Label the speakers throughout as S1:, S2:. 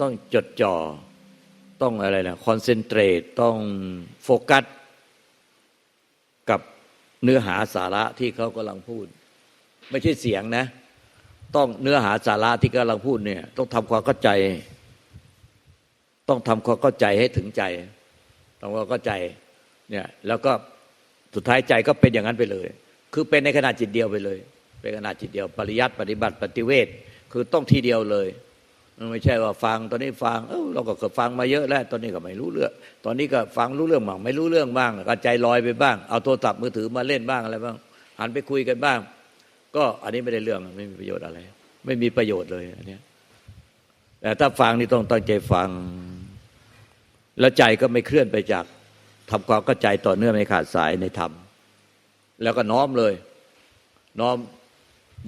S1: ต้องจดจ่อต้องอะไรนะคอนเซนเทรตต้องโฟกัส กับเนื้อหาสาระที่เขากำลังพูด ไม่ใช่เสียงนะ ต้องเนื้อหาสาระที่กำลังพูดเนี่ย ต้องทำความเข้าใจ ต้องทำความเข้าใจให้ถึงใจทำความเข้าใจเนี่ยแล้วก็สุดท้ายใจก็เป็นอย่างนั้นไปเลย คือเป็นในขณะจิตเดียวไปเลย เป็นขณะจิตเดียว ปริยัติปฏิบัติปฏิเวทคือต้องทีเดียวเลย ไม่ใช่ว่าฟังตอนนี้ฟังเออเราก็เคยฟังมาเยอะแล้ว ตอนนี้ก็ไม่รู้เรื่อง ตอนนี้ก็ฟังรู้เรื่องบ้างไม่รู้เรื่องบ้างก็ใจลอยไปบ้าง เอาโทรศัพท์มือถือมาเล่นบ้างอะไรบ้างหันไปคุยกันบ้าง ก็อันนี้ไม่ได้เรื่องไม่มีประโยชน์อะไร ไม่มีประโยชน์เลยอันนี้แต่ถ้าฟังนี่ต้องตั้งใจฟัง แล้วใจก็ไม่เคลื่อนไปจากทำความเข้าใจต่อเนื่องไม่ขาดสายในธรรมแล้วก็น้อมเลย น้อม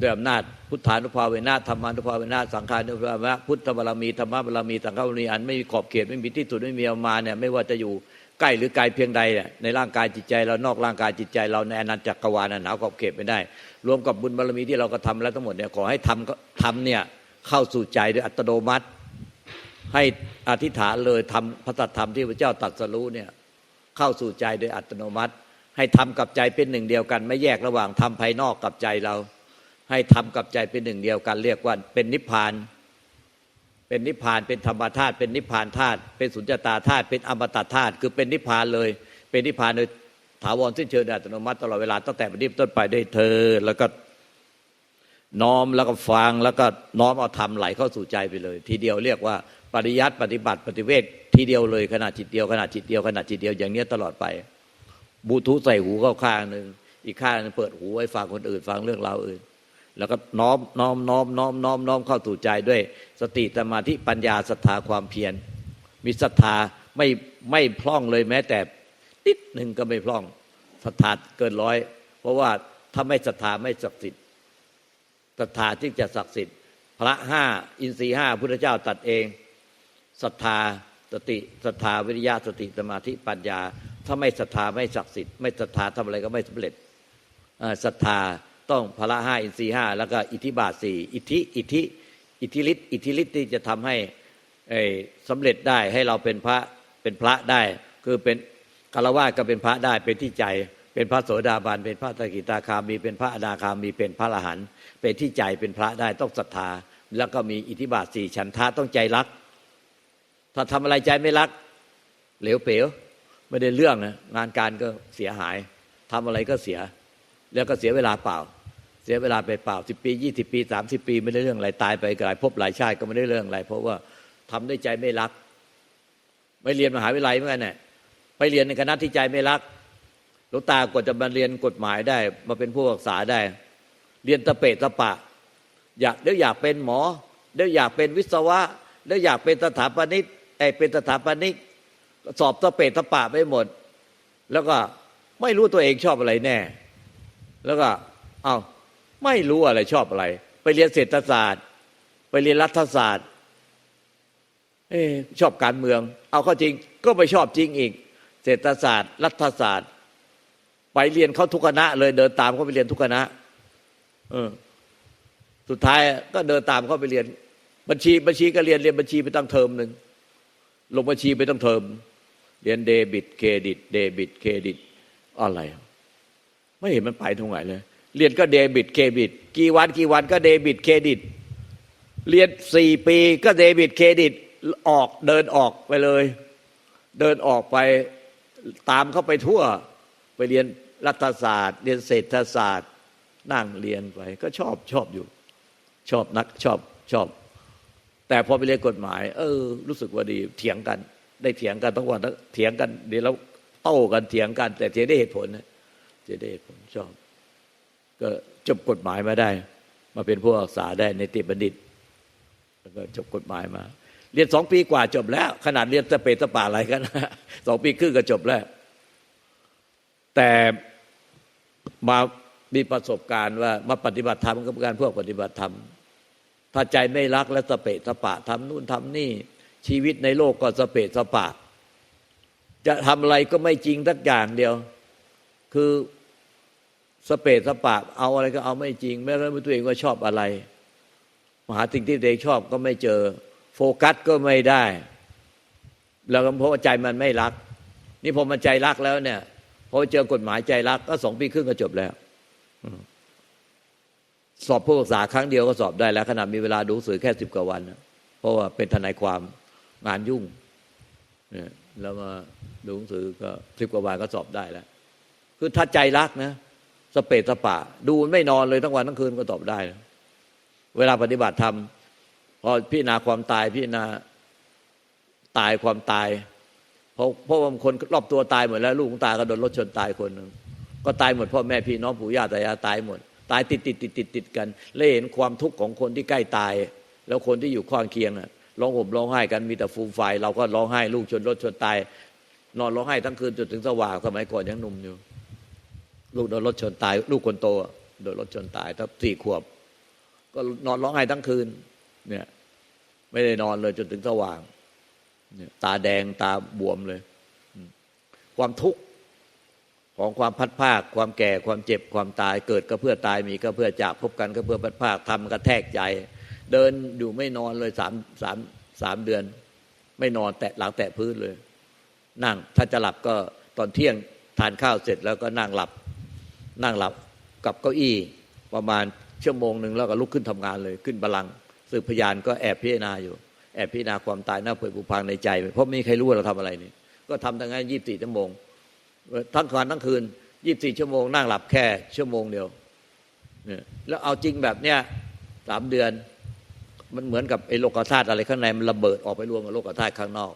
S1: ด้วยอำนาจพุทธานุภาเวนะธรรมานุภาเวนะสังขานุภาเวนะพุทธบารมีธรรมบารมีสังฆบารมีอันไม่มีขอบเขตไม่มีที่สุดไม่มีเอามาเนี่ยไม่ว่าจะอยู่ใกล้หรือไกลเพียงใดเนี่ยในร่างกายจิตใจเรานอกร่างกายจิตใจเราในอนันตจักรวาลหนาวขอบเขตไม่ได้ รวมกับบุญบารมีที่เราก็ทำแล้วทั้งหมดเนี่ยขอให้ทำก็ทำเนี่ยเข้าสู่ใจด้วยอัตโนมัติ ให้อธิษฐานเลยทำพระธรรมที่พระเจ้าตรัสรู้เนี่ยเข้าสู่ใจโดยอัตโนมัติ ให้ทำกับใจเป็นหนึ่งเดียวกัน ไม่แยกระหว่างทำภายนอกกับใจเรา ให้ทำกับใจเป็นหนึ่งเดียวกัน เรียกว่าเป็นนิพพาน เป็นนิพพานเป็นธรรมธาตุเป็นนิพพานธาตุเป็นสุญญตาธาตุเป็นอมตะธาตุคือเป็นนิพพานเลย เป็นนิพพานโดยถาวรสิ้นเชิงอัตโนมัติตลอดเวลาตั้งแต่บัดนี้ต้นไปได้เธอ แล้วก็น้อมแล้วก็ฟังแล้วก็น้อมเอาธรรมไหลเข้าสู่ใจไปเลย ทีเดียวเรียกว่าปริยัติปฏิบัติปฏิเวททีเดียวเลยขณะจิตเดียวขณะจิตเดียวขณะจิตเดียวอย่างนี้ตลอดไปบูทูใส่หูเข้าข้างหนึ่งอีกข้างนึงเปิดหูไว้ฟังคนอื่นฟังเรื่องราวอื่น แล้วก็น้อมน้อมน้อมน้อมน้อมน้อมเข้าสู่ใจด้วย สติสมาธิปัญญาศรัทธาความเพียรมีศรัทธาไม่ไม่พล่องเลยแม้แต่นิดหนึ่งก็ไม่พล่องศรัทธาเกินร้อย เพราะว่าถ้าไม่ศรัทธาไม่ศักดิ์สิทธิ์ศรัทธาที่จะศักดิ์สิทธิ์ พระห้าอินทรีห้าพุทธเจ้าตัดเองศรัทธาสติศรัทธาวิริยะสติสมาธิปัญญา ถ้าไม่ศรัทธาไม่ศักดิ์สิทธิ์ไม่ศรัทธาทำอะไรก็ไม่สำเร็จศรัทธา ต้องพละห้าอินทรีห้าแล้วก็อิทธิบาทสี่อิทธิอิทธิอิทธิฤทธิ์อิทธิฤทธิ์ที่จะทำให้สำเร็จได้ให้เราเป็นพระเป็นพระได้ คือเป็นคารวะก็เป็นพระได้เป็นที่ใจ เป็นพระโสดาบันเป็นพระตะกิตาคามีเป็นพระอนาคามีเป็นพระอรหันต์เป็นที่ใจเป็นพระได้ต้องศรัทธา แล้วก็มีอิทธิบาทสี่ฉันทะต้องใจรัก ถ้าทำอะไรใจไม่รัก เหลวเป๋วไม่ได้เรื่องนะงานการก็เสียหายทำอะไรก็เสีย แล้วก็เสียเวลาเปล่า สียเวลาไปเปล่าสิปียี่สิบปีสามสิบปี ไม่ได้เรื่องอะไรตายไปกลายพบหลายชาติก็ไม่ได้เรื่องอะไรเพราะว่าทำด้วยใจไม่รัก ไม่เรียนมหาวิทยาลัยเมื่อไงเนี่ยไปเรียนในคณะที่ใจไม่รักหลวงตากว่าจะมาเรียนกฎหมายได้ มาเป็นผู้รักษาได้ เรียนตะเปตตะปะ อยากเดี๋ยวอยากเป็นหมอเดี๋ยวอยากเป็นวิศวะเดี๋ยวอยากเป็นสถาปนิกไอเป็นสถาปนิกสอบตะเปตตะปะไปหมด แล้วก็ไม่รู้ตัวเองชอบอะไรแน่ แล้วก็เอา้า ไม่รู้อะไรชอบอะไร ไปเรียนเศรษฐศาสตร์ ไปเรียนรัฐศาสตร์ เอชอบการเมือง เอาเข้าจริงก็ไปชอบจริงอีก เศรษฐศาสตร์ รัฐศาสตร์ ไปเรียนเขาทุกคณะ เลยเดินตามเขาไปเรียนทุกคณะ เออ สุดท้ายก็เดินตามเขาไปเรียน บัญชีบัญชีก็เรียนเรียนบัญชีไปตั้งเทอมหนึ่งลงบัญชีไปตั้งเทอมเรียนเดบิตเครดิต เดบิตเครดิตอะไร ไม่เห็นมันไปตรงไหนเลย เรียนก็เดบิตเครดิต กี่วันกี่วันก็เดบิตเครดิต เรียนสี่ปีก็เดบิตเครดิตออกเดินออกไปเลย เดินออกไปตามเข้าไปทั่ว ไปเรียนรัฐศาสตร์ เรียนเศรษฐศาสตร์ นั่งเรียนไป ก็ชอบชอบอยู่ ชอบนักชอบชอบ แต่พอไปเรียนกฎหมาย เออ รู้สึกว่าดีเถียงกัน ได้เถียงกันทั้งวันเถียงกันเดี๋ยวเราโต้กันเถียงกัน แต่เถียงได้เหตุผลนะเถียงได้เหตุผลชอบ ก็จบกฎหมายมาได้ มาเป็นผู้รักษาได้ในติบัณฑิต แล้วก็จบกฎหมายมา เรียนสองปีกว่าจบแล้ว ขนาดเรียนสเปตป่าอะไรกันสองปีครึ่งก็จบแล้ว แต่มามีประสบการณ์ว่ามาปฏิบัติธรรมกับการพวกปฏิบัติธรรม ถ้าใจไม่รักและสเปสปะทำนู่นทำนี่ ชีวิตในโลกก็สเปสปะ จะทำอะไรก็ไม่จริงทักอย่างเดียว คือ สเปดสปะเอาอะไรก็เอาไม่จริง แม้กระทั่งตัวเองว่าชอบอะไรมหาสิ่งที่ตัวเองชอบก็ไม่เจอ โฟกัสก็ไม่ได้ แล้วก็เพราะว่าใจมันไม่รัก นี่พอมันใจรักแล้วเนี่ยพอเจอกฎหมายใจรักก็สองปีครึ่งก็จบแล้วสอบผู้ศึกษาครั้งเดียวก็สอบได้แล้วขนาดมีเวลาดูหนังสือแค่สิบกว่าวันนะเพราะว่าเป็นทนายความงานยุ่งเนี่ยแล้วมาดูหนังสือก็สิบกว่าวันก็สอบได้แล้ว คือถ้าใจรักนะ สเปดสปะ ดูไม่นอนเลยทั้งวันทั้งคืนก็ตอบได้นะเวลาปฏิบัติธรรมพอพิจารณาความตายพิจารณาตายความตายเพราะเพราะว่าคนรอบตัวตายหมดแล้ว ลูกของตายก็โดนรถชนตายคนหนึ่งก็ตายหมดพ่อแม่พี่น้องปู่ย่าตายายตายหมด ตายติดติดติดติดติดกันเลยเห็นความทุกข์ของคนที่ใกล้ตาย แล้วคนที่อยู่ข้างเคียงน่ะร้องห่มร้องไห้กันมีแต่ฟูมไฟเราก็ร้องไห้ลูกชนรถชนตาย นอนร้องไห้ทั้งคืนจนถึงสว่างสมัยก่อนยังหนุ่มอยู่ ลูกโดนรถชนตาย ลูกคนโตโดนรถชนตายถ้าสี่ขวบ ก็นอนร้องไห้ทั้งคืน เนี่ย ไม่ได้นอนเลยจนถึงสว่างเนี่ยตาแดงตาบวมเลย ความทุกข์ของความพัดภาค ความแก่ความเจ็บความตาย เกิดก็เพื่อตายมีก็เพื่อจากพบกันก็เพื่อพัดภาคทำกระแทกใจ เดินอยู่ไม่นอนเลยสามสามสามเดือน ไม่นอนแตะหลังแตะพื้นเลย นั่งถ้าจะหลับก็ตอนเที่ยงทานข้าวเสร็จแล้วก็นั่งหลับ นั่งหลับกับเก้าอี้ประมาณชั่วโมงหนึ่งแล้วก็ลุกขึ้นทำงานเลยขึ้นบัลลังสืบพยานก็แอบพิจารณาอยู่ แอบพิจารณาความตายหน้าเผยผูพังในใจ เพราะไม่มีใครรู้ว่าเราทำอะไรนี่ก็ทำทั้งนั้นยี่สิบสี่ชั่วโมง ทั้งวันทั้งคืนยี่สิบสี่ชั่วโมงนั่งหลับแค่ชั่วโมงเดียวเนี่ยแล้วเอาจริงแบบเนี้ยสามเดือนมันเหมือนกับไอ้โลกธาตุอะไรข้างในมันระเบิดออกไปรวมกับโลกธาตุข้างนอก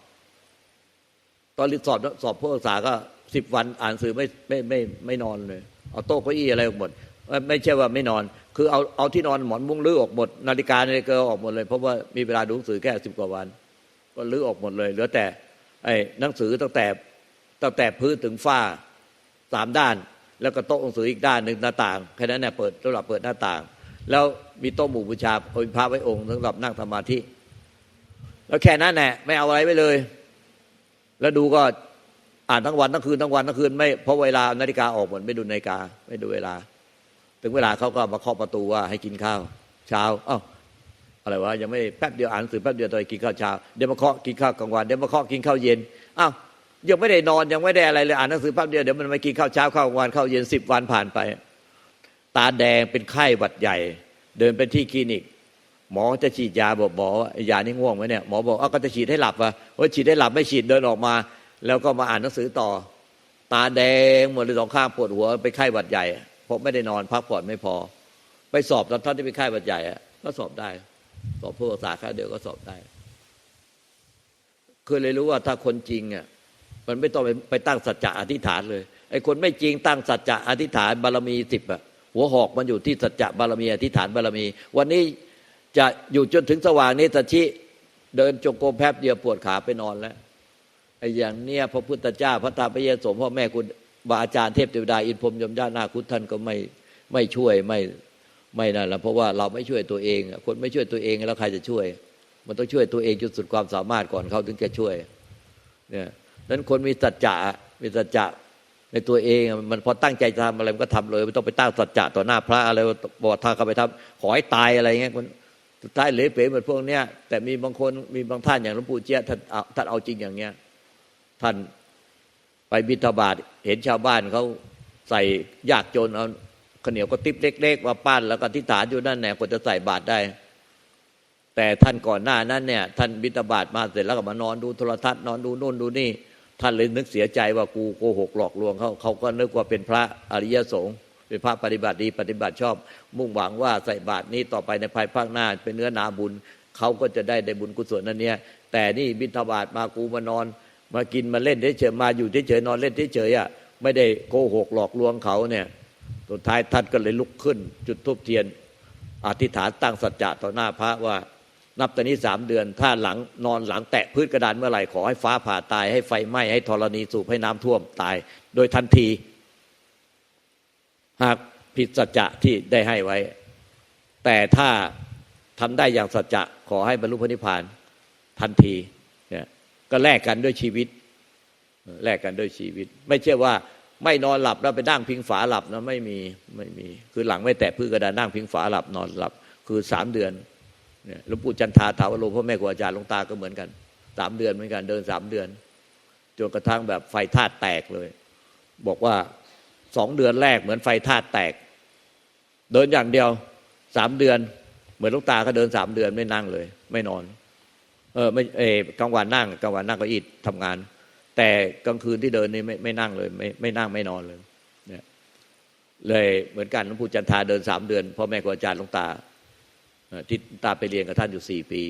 S1: ตอนรีสอบสอบผู้ศึกษาก็สิบวันอ่านสื่อไม่ไม่ไม่ไม่นอนเลย เอาโต๊ะเก้าอี้อะไรออกหมด ไม่ใช่ว่าไม่นอน คือเอาเอาที่นอนหมอนมุ้งลื้อออกหมด นาฬิกานาฬิกาออกหมดเลยเพราะว่ามีเวลาดูหนังสือแค่สิบกว่าวัน ก็ลื้อออกหมดเลย เหลือแต่ไอ้หนังสือตั้งแต่ตั้งแต่พื้นถึงฝ้าสามด้าน แล้วก็โต๊ะหนังสืออีกด้านหนึ่งหน้าต่างแค่นั้นแหละเปิดสำหรับเปิดหน้าต่าง แล้วมีโต๊ะหมู่บูชาเอาพระไว้องค์สำหรับนั่งสมาธิแล้วแค่นั้นแหละไม่เอาอะไรไว้เลย แล้วดูก็ อ่านทั้งวันทั้งคืนทั้งวันทั้งคืนไม่เพราะเวลานาฬิกาออกหมดไม่ดูนาฬิกา ไม่ดูเวลา ถึงเวลาเขาก็มาเคาะประตูว่าให้กินข้าว เช้าอ้าวอะไรวะยังไม่แป๊บเดียวอ่านหนังสือแป๊บเดียวตอนกินข้าวเช้าเดี๋ยวมาเคาะกินข้าวกลางวันเดี๋ยวมาเคาะกินข้าวเย็นอ้าวยังไม่ได้นอนยังไม่ได้อะไรเลยอ่านหนังสือแป๊บเดียวเดี๋ยวมันมากินข้าวเช้าข้าวกลางวันข้าวเย็นสิบวันผ่านไป ตาแดงเป็นไข้หวัดใหญ่ เดินไปที่คลินิก หมอจะฉีดยาบอกหมอยานี่ง่วงไหมเนี่ยหมอบอกอ้าวก็จะฉีดให้หลับวะว่าฉีดให้หลับไม่ฉีดเดินออกมา แล้วก็มาอ่านหนังสือต่อ ตาแดงหมดเลยสองข้างปวดหัวไปไข้หวัดใหญ่เพราะไม่ได้นอนพักผ่อนไม่พอ ไปสอบตอนท่านที่เป็นไข้หวัดใหญ่ก็สอบได้ สอบผู้ภาษาแค่เดียวก็สอบได้คือเลยรู้ว่าถ้าคนจริงอะมันไม่ต้องไปไปตั้งสัจจะอธิษฐานเลยไอ้คนไม่จริงตั้งสัจจะอธิษฐานบารมีสิบอะหัวหอกมันอยู่ที่สัจจะบารมีอธิษฐานบารมี วันนี้จะอยู่จนถึงสว่างนี้ตะชิเดินจงกรมแป๊บเดียวปวดขาไปนอนแล้ว ไอ้อย่างเนี้ยพระพุทธเจ้าพระตาพระเยซูพ่อแม่คุณบาอาจารย์เทพเทวดาอินพรมยมญาตินาคุณท่านก็ไม่ไม่ช่วยไม่ไม่นั่นแหละเพราะว่าเราไม่ช่วยตัวเอง คนไม่ช่วยตัวเองแล้วใครจะช่วย มันต้องช่วยตัวเองจนสุดความสามารถก่อนเขาถึงจะช่วยเนี่ยนั้นคนมีสัจจะมีสัจจะในตัวเองมันพอตั้งใจจะทำอะไรมันก็ทำเลยไม่ต้องไปตั้งสัจจะต่อหน้าพระอะไรบอกทางเขาไปทำขอให้ตายอะไรเงี้ยคนสุดท้ายเหลยเป๋เหมือนพวกเนี้ยแต่มีบางคนมีบางท่านอย่างหลวงปู่เจี๊ยท่านท่านเอาจริงอย่างเงี้ย ท่านไปบิณฑบาตเห็นชาวบ้านเขาใส่ยากจนเอาข้าวเหนียวก็ติ๊บเล็กๆมาปั้นแล้วก็ทิฏฐานอยู่นั่นแหละกว่าจะใส่บาตรได้ แต่ท่านก่อนหน้านั้นเนี่ย ท่านบิณฑบาตมาเสร็จแล้วก็มานอนดูโทรทัศน์นอนดูโน่นดูนี่ ท่านเลยนึกเสียใจว่ากูโกหกหลอกลวงเขาเขาก็นึกว่าเป็นพระอริยสงฆ์เป็นพระปฏิบัติดีปฏิบัติชอบ มุ่งหวังว่าใส่บาตรนี้ต่อไปในภายภาคหน้า เป็นเนื้อนาบุญเขาก็จะได้ได้บุญกุศลนั่นเนี่ยแต่นี่บิณฑบาตมากูมานอน มากินมาเล่นเฉยๆมาอยู่เฉยๆนอนเล่นเฉยๆอะไม่ได้โกหกหลอกลวงเขาเนี่ยสุดท้ายท่านก็เลยลุกขึ้น จุดทูบเทียน อธิษฐานตั้งสัจจะต่อหน้าพระว่านับแต่นี้สามเดือน ถ้าหลังนอนหลังแตะพื้นกระดานเมื่อไหร่ขอให้ฟ้าผ่าตายให้ไฟไหม้ให้ธรณีสูบให้น้ำท่วมตาย โดยทันที หากผิดสัจจะที่ได้ให้ไว้ แต่ถ้าทำได้อย่างสัจจะขอให้บรรลุพระนิพพานทันที ก็แลกกันด้วยชีวิตแลกกันด้วยชีวิต ไม่ใช่ว่าไม่นอนหลับแล้วไปนั่งพิงฝาหลับนะไม่มีไม่มี คือหลังไม่แตะพื้นกระดานนั่งพิงฝาหลับนอนหลับ คือสามเดือนเนี่ยหลวงปู่จันทาถาวโรพ่อแม่ครูอาจารย์หลวงตาก็เหมือนกันสามเดือนเหมือนกันเดินสามเดือนจนกระทั่งแบบไฟธาตุแตกเลย บอกว่าสองเดือนแรกเหมือนไฟธาตุแตก เดินอย่างเดียวสามเดือน เหมือนลูกตาก็เดินสามเดือนไม่นั่งเลย ไม่นอน เออไม่เออกลางวันนั่งกลางวันนั่งก็อิดทำงาน แต่กลางคืนที่เดินนี่ไม่ไม่นั่งเลย ไม่ไม่นั่งไม่นอนเลยเนี่ยเลยเหมือนกันหลวงปู่จันทาเดินสามเดือนพ่อแม่ครูอาจารย์หลวงตาที่ตาไปเรียนกับท่านอยู่สี่ปี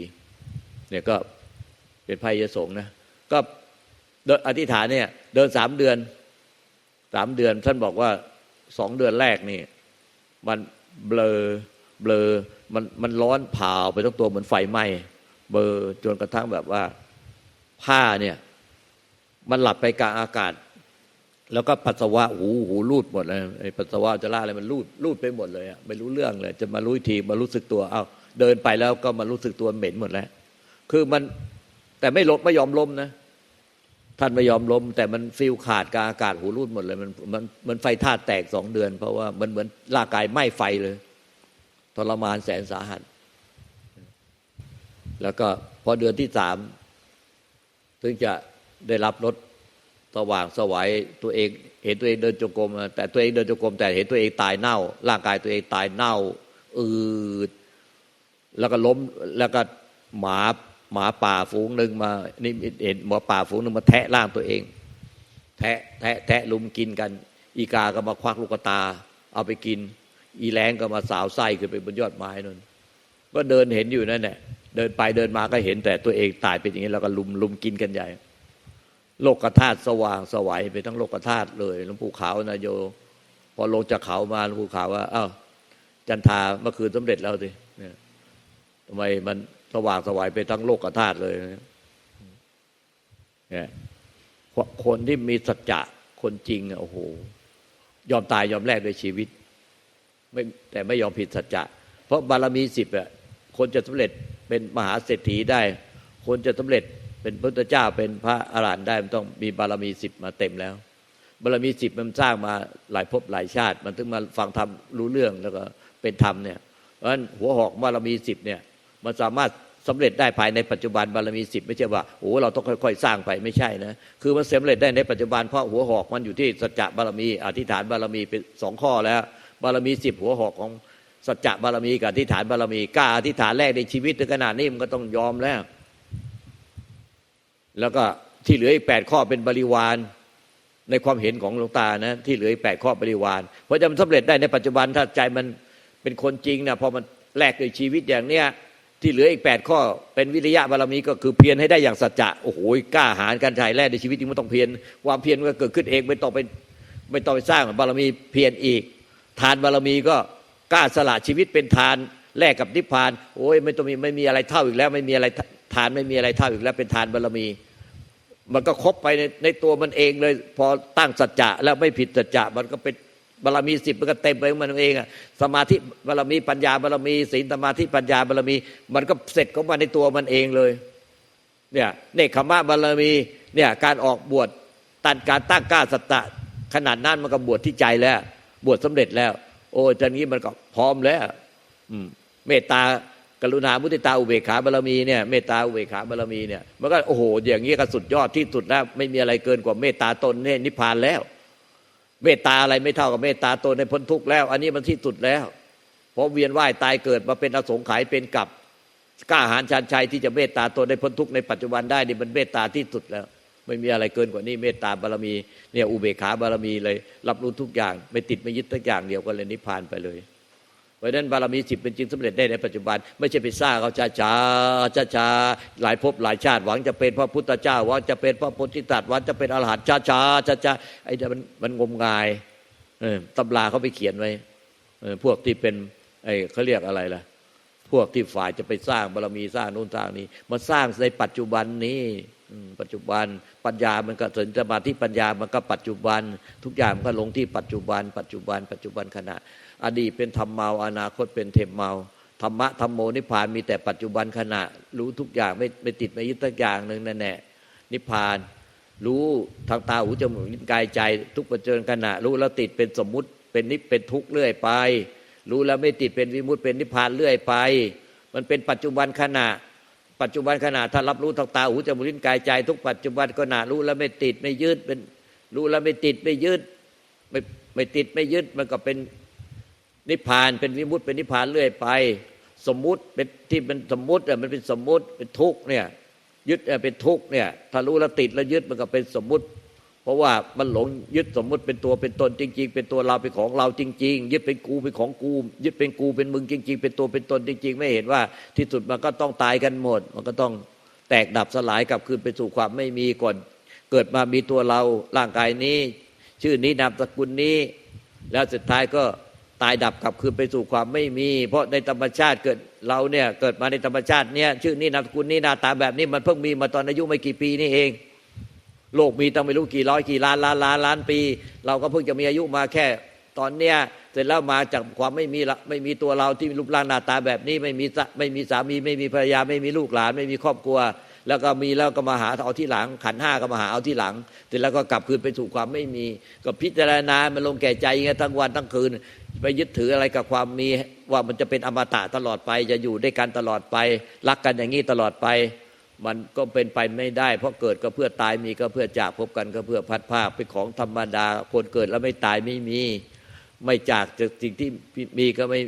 S1: เนี่ยก็เป็นพยสงนะก็อธิษฐานเนี่ย เดินสามเดือนสามเดือน ท่านบอกว่าสองเดือนแรกนี่ มันเบลอเบลอมันมันร้อนเผาไปทั้งตัวเหมือนไฟไหม้ เบลอจนกระทั่งแบบว่า ผ้าเนี่ย มันหลับไปกลางอากาศ แล้วก็ปัสสาวะหูหูรูดหมดเลยไอ้ปัสสาวะจะละอะไรมันรูดรูดไปหมดเลยอะไม่รู้เรื่องเลย จะมารู้ทีมารู้สึกตัวเอ้าเดินไปแล้วก็มารู้สึกตัวเหม็นหมดแล้ว คือมันแต่ไม่ลดไม่ยอมล้มนะท่านไม่ยอมล้ม แต่มันฟิลขาดกลางอากาศหูรูดหมดเลย มันมันมันไฟธาตุแตกสองเดือน เพราะว่ามันเหมือนร่างกายไหม้ไฟเลยทรมานแสนสาหัส แล้วก็พอเดือนที่สามถึงจะได้รับรถสว่างสวัยตัวเองเห็นตัวเองเดินจงกรมแต่ตัวเองเดินจงกรมแต่เห็นตัวเองตายเน่า ร่างกายตัวเองตายเน่าอืดแล้วก็ล้มแล้วก็หมาหมาป่าฝูงหนึ่งมานี่เห็นหมาป่าฝูงหนึ่งมาแทะร่างตัวเอง แทะแทะแทะลุมกินกัน อีกาก็มาควักลูกตา เอาไปกิน อีแรงก็มาสาวไส้ขึ้นไปบนยอดไม้นั่นก็เดินเห็นอยู่นั่นแหละ เดินไปเดินมาก็เห็นแต่ตัวเองตายเป็นอย่างนี้แล้วก็ลุมลุมกินกันใหญ่ โลกธาตุสว่างสวัยไปทั้งโลกธาตุเลยหลวงปู่ขาวนะโย พอลงจากเขามาหลวงปู่ขาวว่าอ้าวจันทาเมื่อคืนสำเร็จแล้วสิทำไมมันสว่างสวัยไปทั้งโลกธาตุเลยเนี่ยคนที่มีสัจจะคนจริงโอ้โหยอมตายยอมแลกด้วยชีวิต ไม่แต่ไม่ยอมผิดสัจจะเพราะบารมีสิบอะคนจะสำเร็จ เป็นมหาเศรษฐีได้ คนจะสำเร็จเป็นพุทธเจ้าเป็นพระอรหันต์ได้มันต้องมีบารมีสิบมาเต็มแล้ว บารมีสิบมันสร้างมาหลายภพหลายชาติ มันถึงมาฟังธรรมรู้เรื่องแล้วก็เป็นธรรมเนี่ยเพราะฉะนั้นหัวหอกบารมีสิบเนี่ยมันสามารถสำเร็จได้ภายในปัจจุบันบารมีสิบไม่ใช่ว่าโอ้เราต้องค่อย ๆ สร้างไปไม่ใช่นะคือมันสำเร็จได้ในปัจจุบันเพราะหัวหอกมันอยู่ที่สัจจะบารมีอธิษฐานบารมีเป็นสองข้อแล้ว บารมีสิบหัวหอกของ สัจจะบารมีกับอธิษฐานบารมีกล้าอธิษฐานแรกในชีวิตถึงขนาดนี้มันก็ต้องยอมแล้ว แล้วก็ที่เหลืออีกแปดข้อเป็นบริวาร ในความเห็นของหลวงตานะ ที่เหลืออีกแปดข้อบริวาร เพราะจะมันสำเร็จได้ในปัจจุบันถ้าใจมันเป็นคนจริงนะพอมันแลกด้วยชีวิตอย่างเนี้ยที่เหลืออีกแปดข้อเป็นวิริยะบารมีก็คือเพียรให้ได้อย่างสัจจะโอ้โหกล้าหาญการใจแลกในชีวิตที่มันต้องเพียรความเพียรมันก็เกิดขึ้นเองไม่ต้องไปไม่ต้องไปสร้างบารมีเพียรอีก ทานบารมีก็ กล้าสละชีวิตเป็นทานแลกกับนิพพาน โอ้ยไม่ต้องมีไม่มีอะไรเท่าอีกแล้ว ไม่มีอะไรทานไม่มีอะไรเท่าอีกแล้วเป็นทานบารมี มันก็ครบไปในในตัวมันเองเลย พอตั้งสัจจะแล้วไม่ผิดสัจจะมันก็เป็นบารมีสิบมันก็เต็มไปของมันเองอะสมาธิบารมีปัญญาบารมีศีลสมาธิปัญญาบารมี มันก็เสร็จของมันในตัวมันเองเลยเนี่ยเนคขมะบารมีเนี่ยการออกบวชตันการตั้งกล้าสัจจะขนาดนั้นมันก็บวชที่ใจแล้ว บวชสำเร็จแล้ว โอ้ตอนนี้มันก็พร้อมแล้ว อืม เมตตากรุณามุติตาอุเบกขาบารมีเนี่ยเมตตาอุเบกขาบารมีเนี่ยมันก็โอ้โห อย่างนี้ก็สุดยอดที่สุดแล้วไม่มีอะไรเกินกว่าเมตตาตนเนี่ยนิพพานแล้ว เมตตาอะไรไม่เท่ากับเมตตาตนในพ้นทุกข์แล้ว อันนี้มันที่สุดแล้วเพราะเวียนว่ายตายเกิดมาเป็นอสงไขยเป็นกับกล้าหาญชันชัยที่จะเมตตาตนในพ้นทุกข์ในปัจจุบันได้นี่มันเมตตาที่สุดแล้ว ไม่มีอะไรเกินกว่านี้เมตตาบารมีเนี่ยอุเบกขาบารมีเลย รับรู้ทุกอย่าง ไม่ติดไม่ยึดทุกอย่างเดียวก็เลยนิพพานไปเลยเพราะฉะนั้นบารมีสิบเป็นจริงสำเร็จได้ในปัจจุบัน ไม่ใช่ไปสร้างเขาช้าช้าช้าช้าหลายภพหลายชาติหวังจะเป็นพระพุทธเจ้าหวังจะเป็นพระโพธิสัตว์หวังจะเป็นอรหันต์ช้าช้าช้าช้าไอ้มันมันงมงายเออตำราเขาไปเขียนไว้เออพวกที่เป็นไอ้เขาเรียกอะไรล่ะ พวกที่ฝ่ายจะไปสร้างบารมีสร้างนู่นสร้างนี้มาสร้างในปัจจุบันนี้ ปัจจุบันปัญญามันก็สนสมาธิปัญญามันก็ปัจจุบัน ทุกอย่างมันก็ลงที่ปัจจุบัน ปัจจุบัน ปัจจุบันขณะ อดีตเป็นธรรมเมาอนาคตเป็นเทมเมาธรรมะธรรมโมนิพพานมีแต่ปัจจุบันขณะ รู้ทุกอย่างไม่ไม่ติดไม่ยึดทุกอย่างหนึ่งนั่นแหละนิพพาน รู้ทางตาหูจมูกลิ้นกายใจ ทุกปัจจุบันขณะ รู้แล้วติดเป็นสมมุติเป็นนิเป็นทุกข์เรื่อยไป รู้แล้วไม่ติดเป็นวิมุตเป็นนิพพานเรื่อยไป มันเป็นปัจจุบันขณะ ปัจจุบันขณะถ้ารับรู้ทางตาหูจมูกลิ้นกายใจ ทุกปัจจุบันขณะรู้แล้วไม่ติดไม่ยืดเป็นรู้แล้วไม่ติดไม่ยืดไม่ไม่ติดไม่ยึดมันก็เป็นนิพพานเป็นวิมุตติเป็นนิพพานเรื่อยไป สมมุติเป็นที่เป็นสมมุติมันเป็นสมมุติเป็นทุกข์เนี่ยยึดเป็นทุกข์เนี่ยถ้ารู้แล้วติดแล้วยึดมันก็เป็นสมมุติ เพราะว่ามันหลงยึดสมมุติเป็นตัวเป็นตนจริง ๆ เป็นตัวเราเป็นของเราจริง ๆ ยึดเป็นกูเป็นของกู ยึดเป็นกูเป็นมึงจริง ๆ เป็นตัวเป็นตนจริง ๆ ไม่เห็นว่าที่สุดมันก็ต้องตายกันหมด มันก็ต้องแตกดับสลายกลับคืนไปสู่ความไม่มีก่อน เกิดมามีตัวเราร่างกายนี้ ชื่อนี้นามสกุลนี้ แล้วสุดท้ายก็ตายดับกลับคืนไปสู่ความไม่มี เพราะในธรรมชาติเกิดเราเนี่ยเกิดมาในธรรมชาติเนี่ยชื่อนี้นามสกุลนี้หน้าตาแบบนี้มันเพิ่งมีมาตอนอายุไม่กี่ปีนี่เอง โลกมีตั้งไม่รู้กี่ร้อยกี่ล้านล้านล้านล้านปี เราก็เพิ่งจะมีอายุมาแค่ ตอนเนี้ยเสร็จแล้วมาจากความไม่มีไม่มีตัวเราที่มีรูปร่างหน้าตาแบบนี้ ไม่มีไม่มีสามีไม่มีภรรยาไม่มีลูกหลาน ไม่มีครอบครัว แล้วก็มีแล้วก็มาหาเอาที่หลัง ขันห้าก็มาหาเอาที่หลังเสร็จแล้วก็กลับคืนไปสู่ความไม่มี ก็พิจารณามันลงแก่ใจอย่างทั้งวันทั้งคืนไปยึดถืออะไรกับความมีว่ามันจะเป็นอมตะตลอดไป จะอยู่ด้วยกันตลอดไป รักกันอย่างนี้ตลอดไป มันก็เป็นไปไม่ได้ เพราะเกิดก็เพื่อตายมีก็เพื่อจากพบกันก็เพื่อพัดภาคเป็นของธรรมดา คนเกิดแล้วไม่ตายไม่มี ไม่จากจากสิ่งที่มีก็ไม่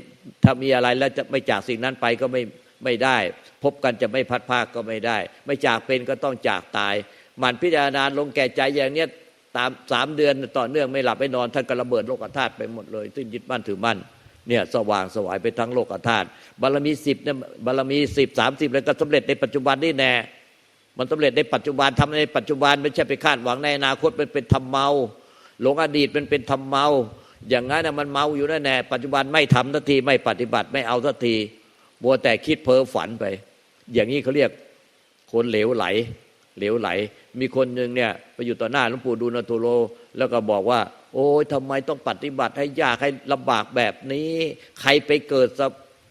S1: ถ้ามีอะไรแล้วจะไม่จากสิ่งนั้นไปก็ไม่ไม่ได้ พบกันจะไม่พัดภาคก็ไม่ได้ ไม่จากเป็นก็ต้องจากตาย มันพิจารณาลงแก่ใจอย่างเนี้ยตามสามเดือนต่อเนื่องไม่หลับไม่นอนท่านก็ระเบิดโลกธาตุไปหมดเลยซึ่งยึดมั่นถือมั่น เนี่ยสว่างสวายไปทั้งโลกธาตุบารมีสิบเนี่ยบารมีสิบสามสิบเลยก็สำเร็จในปัจจุบันนี่แน่มันสำเร็จในปัจจุบันทำในปัจจุบันไม่ใช่ไปคาดหวังในอนาคตมันเป็นธรรมเมาหลงอดีตมันเป็นธรรมเมา อย่างนั้นนะมันเมาอยู่นั่นแน่ปัจจุบันไม่ทำทันทีไม่ปฏิบัติไม่เอาทันทีมัวแต่คิดเพ้อฝันไป อย่างนี้เขาเรียกคนเหลวไหล เหลวไหล มีคนหนึ่งเนี่ยไปอยู่ต่อหน้าหลวงปู่ดูลโทโล แล้วก็บอกว่า โอ้ยทำไมต้องปฏิบัติให้ยากให้ลำบากแบบนี้ ใครไปเกิด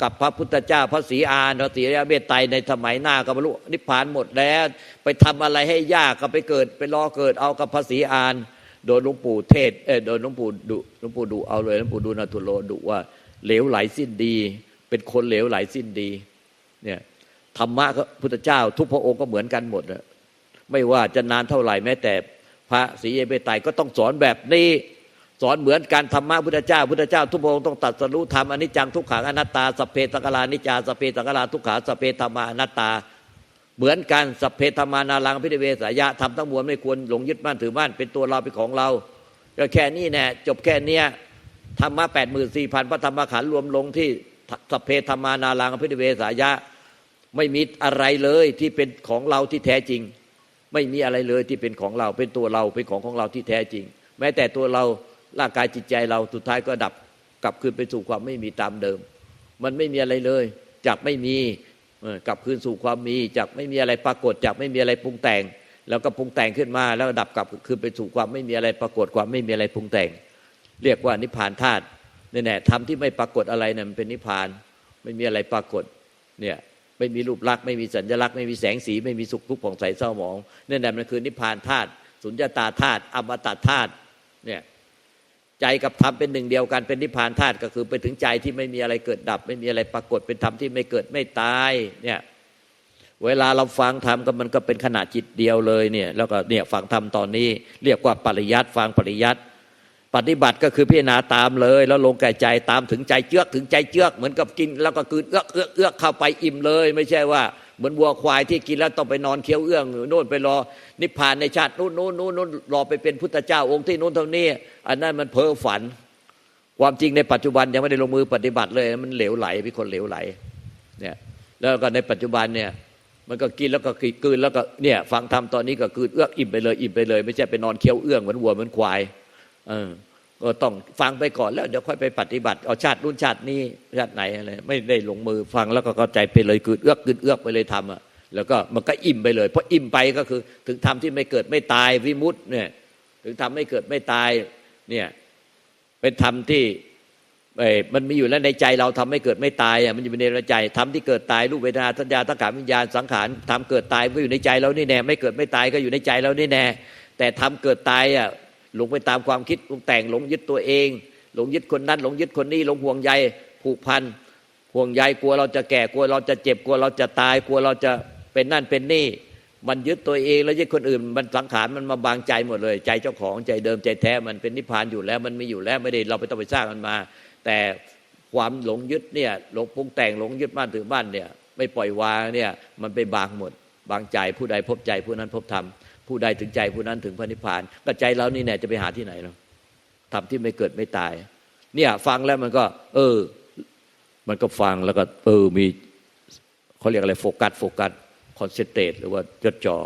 S1: กับพระพุทธเจ้าพระศรีอานพระศรีอริยเมตไตรในสมัยหน้าก็บรรลุนิพพานหมดแล้ว ไปทำอะไรให้ยากก็ไปเกิด ไปรอเกิดเอากับพระศรีอาน โดนหลวงปู่เทศเออโดนหลวงปู่ดุหลวงปู่ดุเอาเลยหลวงปู่ดูนาทุโลดุว่าเหลวไหลสิ้นดี เป็นคนเหลวไหลสิ้นดีเนี่ยธรรมะก็พุทธเจ้า ทุกพระองค์ก็เหมือนกันหมดอะไม่ว่าจะนานเท่าไหร่แม้แต่พระศรีเอเมตไตรก็ต้องสอนแบบนี้ สอนเหมือนการธรรมะพุทธเจ้า พุทธเจ้า ทุกพระองค์ต้องตัดสรู้ธรรมอนิจจังทุกขังอนัตตาสเพตกลานิจจาสเพตกลาทุกขาสเพธรรมานัตตา เหมือนกันสเพธรรมานารังพิเวสายะทำทั้งมวลไม่ควรหลงยึดมั่นถือมั่นเป็นตัวเราเป็นของเราก็แค่นี้แน่จบแค่เนี้ยธรรมะแปดหมื่นสี่พันพระธรรมขันธ์รวมลงที่สเพธรรมานารังพิเวสายะ ไม่มีอะไรเลยที่เป็นของเราที่แท้จริง ไม่มีอะไรเลยที่เป็นของเราเป็นตัวเราเป็นของของเราที่แท้จริง แม้แต่ตัวเรา ร่างกายจิตใจเราสุดท้ายก็ดับกลับคืนไปสู่ความไม่มีตามเดิม มันไม่มีอะไรเลย จากไม่มีกลับคืนสู่ความมีจากไม่มีอะไรปรากฏ จากไม่มีอะไรปรุงแต่ง แล้วก็ปรุงแต่งขึ้นมา แล้วดับกลับคืนไปสู่ความไม่มีอะไรปรากฏความไม่มีอะไรปรุงแต่ง เรียกว่านิพพานธาตุนี่แน่ทำที่ไม่ปรากฏอะไรเนี่ยมันเป็นนิพพานไม่มีอะไรปรากฏเนี่ยไม่มีรูปลักษณ์ไม่มีสัญลักษณ์ไม่มีแสงสีไม่มีสุขทุกข์ผ่องใสเศร้าหมองนี่แน่มันคือนิพพานธาตุสุญญตาธาตุอมตะธาตุเนี่ย ใจกับธรรมเป็นหนึ่งเดียวกันเป็นนิพพานธาตุก็คือไปถึงใจที่ไม่มีอะไรเกิดดับ ไม่มีอะไรปรากฏเป็นธรรมที่ไม่เกิดไม่ตายเนี่ยเวลาเราฟังธรรมก็มันก็เป็นขนาดจิตเดียวเลยเนี่ยแล้วก็เนี่ยฟังธรรมตอนนี้ เรียกว่าปริยัติฟังปริยัติปฏิบัติก็คือพิจารณาตามเลย แล้วลงแก่ใจตามถึงใจเจือกถึงใจเจือกเหมือนกับกิน แล้วก็กืนเอื้อกเอื้อกเอื้อกเข้าไปอิ่มเลย ไม่ใช่ว่า เหมือนวัวควายที่กินแล้วต้องไปนอนเคี้ยวเอื้องโน่นไปรอ นิพพานในชาตินู้นนู้นนู้นนู้นรอไปเป็นพุทธเจ้าองค์ที่นู้นเท่านี้ อันนั้นมันเพ้อฝัน ความจริงในปัจจุบันยังไม่ได้ลงมือปฏิบัติเลย มันเหลวไหลเป็นคนเหลวไหลเนี่ยแล้วก็ในปัจจุบันเนี่ยมันก็กินแล้วก็กืนแล้วก็เนี่ยฟังธรรมตอนนี้ก็กืนเอื้ออิ่มไปเลยอิ่มไปเลย ไม่ใช่ไปนอนเคี้ยวเอื้องเหมือนวัวเหมือนควายเออ ก็ต้องฟังไปก่อนแล้วเดี๋ยวค่อยไปปฏิบัติเอาชาติรุ่นชาตินี้ชาติไหนอะไรไม่ได้ลงมือฟังแล้วก็เข้าใจไปเลยกืดเอื้อกกืดเอื้อกไปเลยทำอะแล้วก็มันก็อิ่มไปเลยเพราะอิ่มไปก็คือ ถึงทำที่ไม่เกิดไม่ตายวิมุตต์เนี่ย ถึงทำไม่เกิดไม่ตายเนี่ยเป็นธรรมที่มันมีอยู่แล้วในใจเราทำไม่เกิดไม่ตายอะมันอยู่ในใจทำที่เกิดตายรูปเวทนาสัญญาตั้งขานวิญญาณสังขารทำเกิดตายก็อยู่ในใจเรานี่แน่ไม่เกิดไม่ตายก็อยู่ในใจเรานี่แน่แต่ทำเกิดตายอะ หลงไปตามความคิดหลงแต่งหลงยึดตัวเอง หลงยึดคนนั้น หลงยึดคนนี้ หลงห่วงใยผูกพันห่วงใยกลัวเราจะแก่กลัวเราจะเจ็บกลัวเราจะตายกลัวเราจะเป็นนั่นเป็นนี่ มันยึดตัวเองแล้วยึดคนอื่น มันสังขารมันมาบางใจหมดเลย ใจเจ้าของใจเดิมใจแท้มันเป็นนิพพานอยู่แล้ว มันมีอยู่แล้วไม่ได้เราไปต้องไปสร้างมันมา แต่ความหลงยึดเนี่ยหลงปรุงแต่งหลงยึดบ้านถือบ้านเนี่ยไม่ปล่อยวางเนี่ยมันไปบางหมด บางใจผู้ใดพบใจผู้นั้นพบธรรม ผู้ใดถึงใจผู้นั้นถึงพระนิพพานก็ใจเรานี่แน่จะไปหาที่ไหนเนาะทำที่ไม่เกิดไม่ตาย เนี่ยฟังแล้วมันก็ เออ มันก็ฟังแล้วก็เออมีเขาเรียกอะไรโฟกัสโฟกัสคอนเซนเทรตหรือว่าจดจ่อ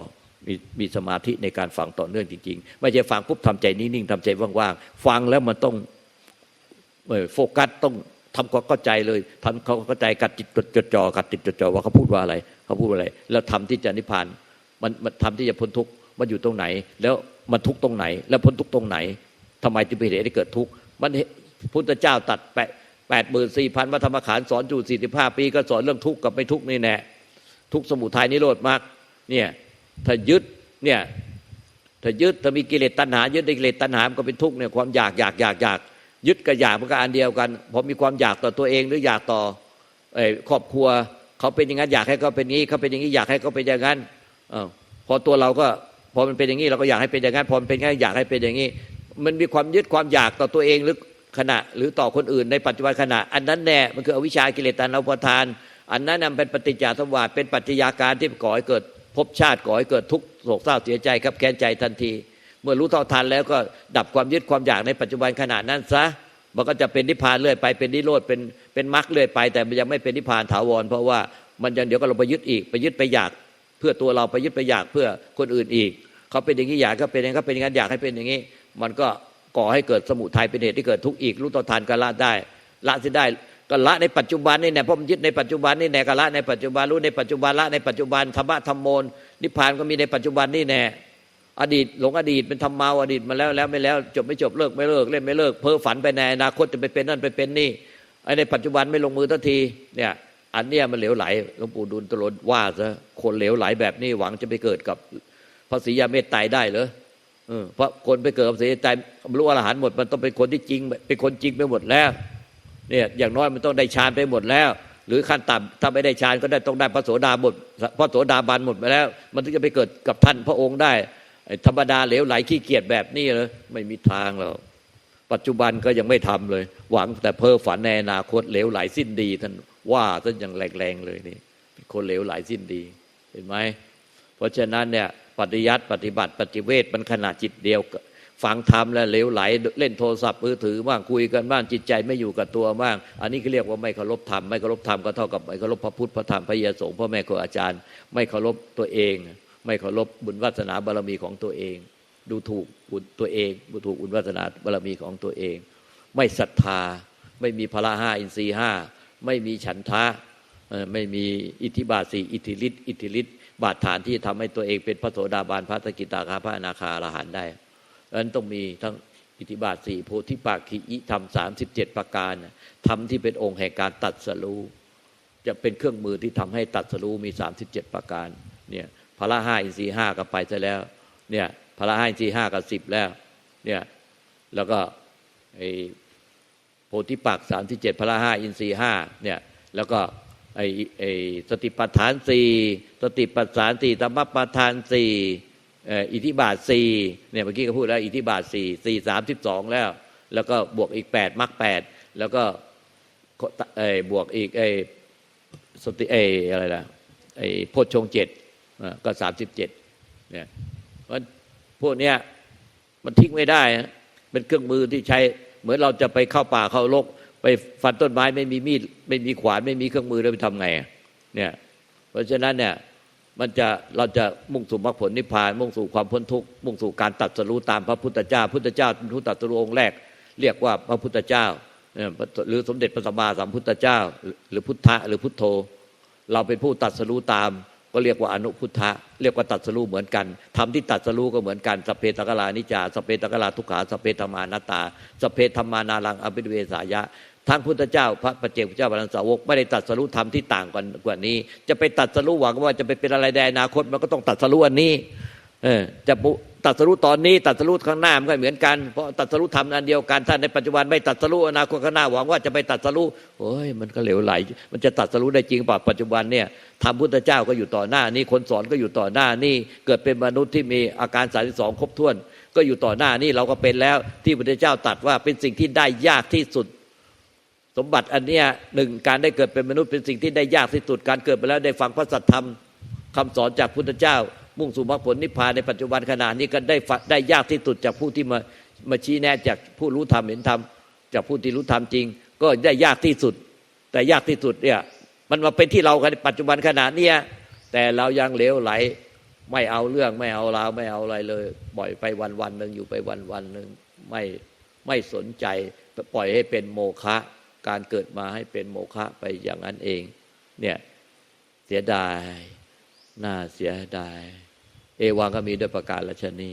S1: มีมีสมาธิในการฟังต่อเนื่องจริง ๆ ไม่ใช่ฟังปุ๊บทำใจนิ่งๆทำใจว่างๆฟังแล้วมันต้องโฟกัสต้องทำความเข้าใจเลยทำควาเข้าใจกัดจิตจดจ่อกัดจิตจดจ่อว่าเขาพูดว่าอะไร เขาพูดว่าอะไร แล้วทำที่จะนิพพานมันมันทำที่จะพ้นทุกข์ มันอยู่ตรงไหน แล้วมันทุกตรงไหน แล้วพ้นทุกตรงไหนทำไมจึงเป็นเหตุให้เกิดทุกข์มันพุทธเจ้าตัดแปะแปดหมื่นสี่พันวัธรรมขานสอนอยู่สี่สิบห้าปี ก็สอนเรื่องทุกข์กับไม่ทุกข์นี่แน่ทุกสมุทัยนิโรธมากเนี่ยถ้ายึดเนี่ยถ้ายึดถ้ามีกิเลสตัณหา ยึดในกิเลสตัณหา มันก็เป็นทุกข์เนี่ยความอยากอยากอยากอยากยึดกับอยากมันก็อันเดียวกันพอมีความอยากต่อตัวเองหรืออยากต่อครอบครัว เขาเป็นอย่างนั้นอยากให้เขาเป็นงนี้เขาเป็นอย่างนี้อยากให้เขาเป็นอย่างนั้นอพอตัวเราก็ พอมันเป็นอย่างนี้เราก็อยากให้เป็นอย่างนั้นพอมันเป็นอย่างนี้อยากให้เป็นอย่างนี้ มันมีความยึดความอยากต่อตัวเองหรือขณะหรือต่อคนอื่นในปัจจุบันขณะ อันนั้นแน่มันคืออวิชากิเลสตัณหาอุปทาน อันนั้นนำเป็นปฏิจจสมวาทเป็นปัจจัยาการที่ก่อให้เกิดภพชาติก่อให้เกิดทุกข์โศกเศร้าเสียใจครับแค้นใจทันที เมื่อรู้เท่าทันแล้วก็ดับความยึดความอยากในปัจจุบันขณะนั้นซะมันก็จะเป็นนิพพานเรื่อยไปเป็นนิโรธเป็นเป็นมรรคเรื่อยไป แต่มันยังไม่เป็นนิพพานถาวร เพราะว่ามันยังเดี๋ยวก็เราไปยึดอีกไปยึดไปอยาก เพื่อตัวเราไปยึดไปอยากเพื่อคนอื่นอีก เขาเป็นอย่างนี้อยากเขาเป็นอย่างนี้เขาเป็นอย่างนั้นอยากให้เป็นอย่างนี้ มันก็ก่อให้เกิดสมุทัยเป็นเหตุที่เกิดทุกข์อีกรู้ต่อทานก็ละได้ ละสิได้ก็ละในปัจจุบันนี่แน่เพราะมันยึดในปัจจุบันนี่แน่ก็ละในปัจจุบันรู้ในปัจจุบันละในปัจจุบันธรรมะธรรมโมนนิพพานก็มีในปัจจุบันนี่แน่อดีตหลงอดีตเป็นธรรมเมาอดีตมาแล้วแล้วไม่แล้ว จบไม่จบเลิกไม่เลิกเล่นไม่เลิกเพ้อฝันไปในอนาคตจะไปเป็นนั่นไปเป็นนี่ไอ้ในปัจจุบันไม่ลงมือทันทีเนี่ยอันเนี้ยมันเหลวไหลหลวงปู่ดูลตรนว่าซะคนเหลวไหลแบบนี้หวังจะไปเกิดกับ พระศรียาเมตไตรได้เหรอเพราะคนไปเกิดกับศรียาใจบรรลุอรหันต์หมดมันต้องเป็นคนที่จริง เป็นคนจริงไปหมดแล้วเนี่ยอย่างน้อยมันต้องได้ฌานไปหมดแล้ว หรือขั้นต่ำถ้าไม่ได้ฌานก็ได้ต้องได้พระโสดาบทพระโสดาบันหมดไปแล้ว มันถึงจะไปเกิดกับท่านพระองค์ได้ธรรมดาเหลวไหลขี้เกียจแบบนี้เลยไม่มีทางแล้วปัจจุบันก็ยังไม่ทำเลย หวังแต่เพ้อฝันในอนาคตเหลวไหลสิ้นดีท่านว่าท่านยังแรงๆเลยนี่คนเหลวไหลสิ้นดี เห็นไหมเพราะฉะนั้นเนี่ย ปฏิยัติปฏิบัติ ปฏิเวทมันขนาดจิตเดียวฟังธรรมแล้วเหลวไหล เล่นโทรศัพท์มือถือบ้างคุยกันบ้างจิตใจไม่อยู่กับตัวบ้าง อันนี้ก็เรียกว่าไม่เคารพธรรมไม่เคารพธรรมก็เท่ากับไม่เคารพพระพุทธพระธรรมพระยาสงฆ์พ่อแม่ครูอาจารย์ ไม่เคารพตัวเอง ไม่เคารพบุญวาสนาบารมีของตัวเอง ดูถูกบุญตัวเองดูถูกบุญวาสนาบารมีของตัวเอง ไม่ศรัทธา ไม่มีพละห้าอินทรีห้าไม่มีฉันทะไม่มีอิทธิบาทสี่อิทธิฤทธิอิทธิฤทธิ บาดฐานที่ทำให้ตัวเองเป็นพระโสดาบันพระสกิตาคาพระอนาคาอรหันได้ดังนั้นต้องมีทั้งอิทธิบาทสี่โพธิปักขีอิธรรมสามสิบเจ็ดประการทำที่เป็นองค์แห่งการตัดสรู้จะเป็นเครื่องมือที่ทำให้ตัดสรู้มีสามสิบเจ็ดประการเนี่ยพระห้าอินทรีห้าก็ไปซะแล้วเนี่ยพระห้าอินทรีห้ากับสิบแล้วเนี่ยแล้วก็ไอโพธิปักสามที่เจ็ดพระห้าอินทรีห้าเนี่ยแล้วก็ ไอไอสติปัฏฐานสี่สติปัฏฐานสี่ธรรมปัฏฐานสี่อิทธิบาทสี่เนี่ยเมื่อกี้ก็พูดแล้ว อิทธิบาทสี่สี่สามสิบสองแล้ว แล้วก็บวกอีกแปดมรรคแปดแล้วก็ไอบวกอีกไอสติไออะไรล่ะไอโพชฌงเจ็ดก็สามสิบเจ็ดเนี่ยเพราะพวกเนี้ยมันทิ้งไม่ได้ เป็นเครื่องมือที่ใช้ เหมือนเราจะไปเข้าป่าเข้าลก ฟันต้นไม้ไม่มีมีดไม่มีขวานไม่มีเครื่องมือเราไปทำไงเนี่ยเพราะฉะนั้นเนี่ยมันจะเราจะมุ่งสู่มรรคผลนิพพาน มุ่งสู่ความพ้นทุกข์มุ่งสู่การตัดสรู้ตามพระพุทธเจ้า พุทธเจ้าเป็นผู้ตัดสรู้องค์แรก เรียกว่าพระพุทธเจ้าหรือสมเด็จพระสัมมาสัมพุทธเจ้า หรือพุทธะหรือพุทโธ เราเป็นผู้ตัดสรู้ตาม ก็เรียกว่าอนุพุทธะเรียกว่าตัดสรู้เหมือนกันทำที่ตัดสรู้ก็เหมือนกันสเพตกลานิจาสเพตกลาทุกขาสเพธรรมานาตาสเพธรรมานารังอภิเวสายะ ทั้งพุทธเจ้าพระปัจเจกพุทธเจ้าบรรสาวกไม่ได้ตัดสรุธรรมที่ต่างกันกว่านี้ จะไปตัดสรุหวังว่าจะไปเป็นอะไรในอนาคตมันก็ต้องตัดสรุอันนี้ เออจะตตรัสรู้ตอนนี้ตรัสรู้ข้างหน้ามันก็เหมือนกันเพราะตรัสรู้ทำอันเดียวกันถ้านในปัจจุบันไม่ตรัสรู้อนาคตข้างหน้าหวังว่าจะไปตรัสรู้โอ้ยมันก็เหลวไหล มันจะตรัสรู้ได้จริงป่าปัจจุบันเนี่ยทำพุทธเจ้าก็อยู่ต่อหน้านี่คนสอนก็อยู่ต่อหน้านี่เกิดเป็นมนุษย์ที่มีอาการสาสองครบถ้วน ก็อยู่ต่อหน้านี่เราก็เป็นแล้วที่พุทธเจ้าตรัสว่าเป็นสิ่งที่ได้ยากที่สุด สมบัติอันเนี้ยหนึ่งการได้เกิดเป็นมนุษย์เป็นสิ่งที่ได้ยากที่สุดการเกิดไปแล้วได้ฟังพระสัทธรรมคำสอนจากพุทธเจ้า มุ่งสู่มรรคผลนิพพานในปัจจุบันขณะนี้ก็ได้ฟังได้ยากที่สุดจากผู้ที่มามาชี้แนะจากผู้รู้ธรรมเห็นธรรมจากผู้ที่รู้ธรรมจริง ก็ได้ยากที่สุด แต่ยากที่สุดเนี่ยมันมาเป็นที่เราในปัจจุบันขณะเนี้ยแต่เรายังเหลวไหลไม่เอาเรื่องไม่เอาราวไม่เอาอะไรเลยปล่อยไปวันวันหนึ่งอยู่ไปวันวันหนึ่งไม่ไม่สนใจปล่อยให้เป็นโมฆะ การเกิดมาให้เป็นโมฆะไปอย่างนั้นเอง เนี่ยเสียดาย น่าเสียดาย เอวังก็มีด้วยประการละชนี